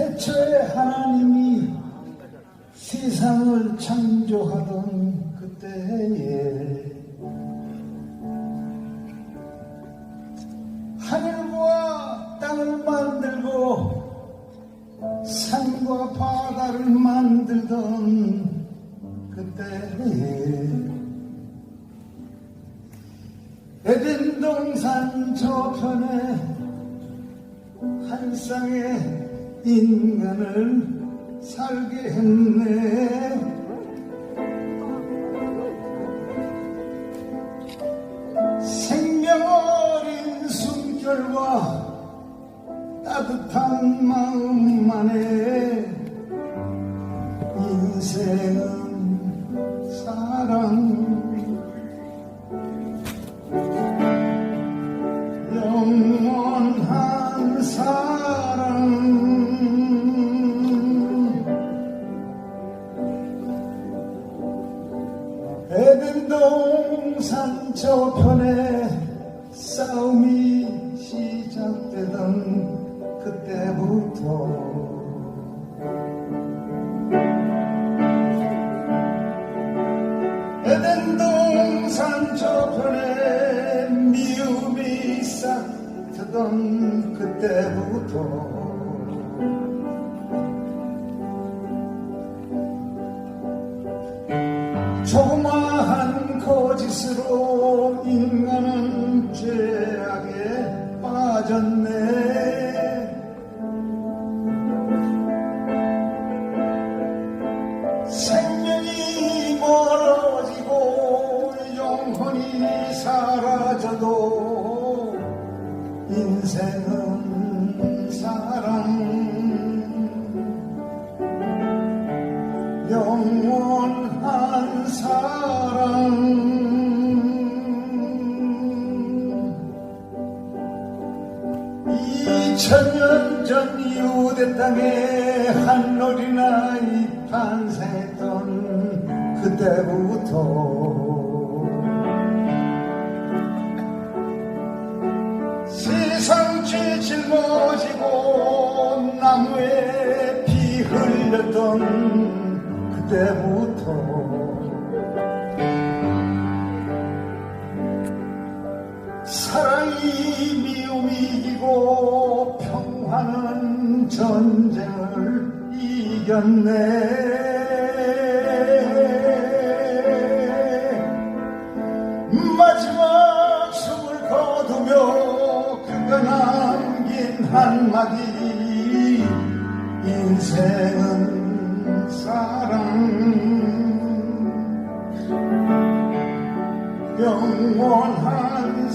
태초에 하나님이 세상을 창조하던 그때에 하늘과 땅을 만들고 산과 바다를 만들던 그때에 에덴 동산 저편에 한 쌍의 인간을 살게 했네. 생명 어린 숨결과 따뜻한 마음만에 인생은 사랑 동산 저편에 싸움이 시작되던 그때부터 에덴 동산 저편에 미움이 싹트던 그때부터 짓으로 인간은 죄악에 빠졌네. 생명이 멀어지고 영혼이 사라져도 인생은 천년 전 유대 땅에 한 어린아이 탄생했던 그때부터 세상 죄 짊어지고 나무에 피 흘렸던 그때부터 사랑이 미움이 이기고 평화는 전쟁을 이겼네. 마지막 숨을 거두며 그가 남긴 한마디. 인생은 사랑. 영원한